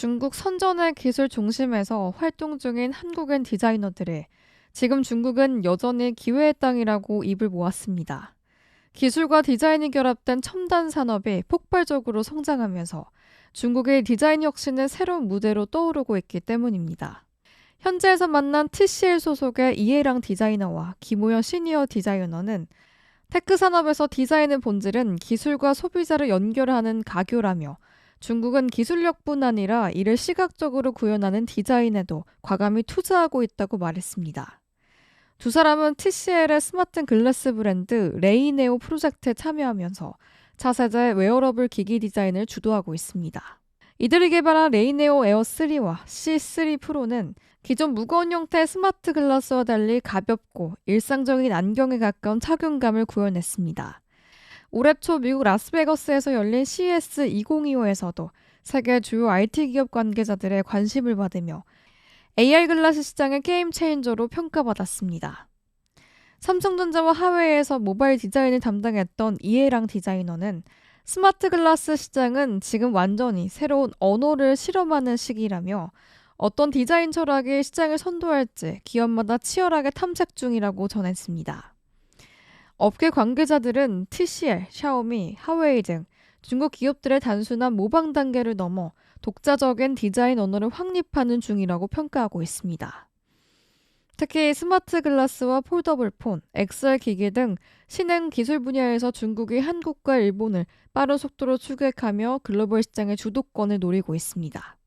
중국 선전의 기술 중심에서 활동 중인 한국인 디자이너들이 지금 중국은 여전히 기회의 땅이라고 입을 모았습니다. 기술과 디자인이 결합된 첨단 산업이 폭발적으로 성장하면서 중국의 디자인 혁신은 새로운 무대로 떠오르고 있기 때문입니다. 현지에서 만난 TCL 소속의 이해랑 디자이너와 김호연 시니어 디자이너는 테크 산업에서 디자인의 본질은 기술과 소비자를 연결하는 가교라며 중국은 기술력뿐 아니라 이를 시각적으로 구현하는 디자인에도 과감히 투자하고 있다고 말했습니다. 두 사람은 TCL의 스마트 글래스 브랜드 레이네오 프로젝트에 참여하면서 차세대 웨어러블 기기 디자인을 주도하고 있습니다. 이들이 개발한 레이네오 에어 3와 C3 프로는 기존 무거운 형태의 스마트 글라스와 달리 가볍고 일상적인 안경에 가까운 착용감을 구현했습니다. 올해 초 미국 라스베거스에서 열린 CES 2025에서도 세계 주요 IT 기업 관계자들의 관심을 받으며 AR 글라스 시장의 게임 체인저로 평가받았습니다. 삼성전자와 하웨이에서 모바일 디자인을 담당했던 이해랑 디자이너는 스마트 글라스 시장은 지금 완전히 새로운 언어를 실험하는 시기라며 어떤 디자인 철학이 시장을 선도할지 기업마다 치열하게 탐색 중이라고 전했습니다. 업계 관계자들은 TCL, 샤오미, 하웨이 등 중국 기업들의 단순한 모방 단계를 넘어 독자적인 디자인 언어를 확립하는 중이라고 평가하고 있습니다. 특히 스마트 글라스와 폴더블 폰, 엑셀 기기 등 신흥 기술 분야에서 중국이 한국과 일본을 빠른 속도로 추격하며 글로벌 시장의 주도권을 노리고 있습니다.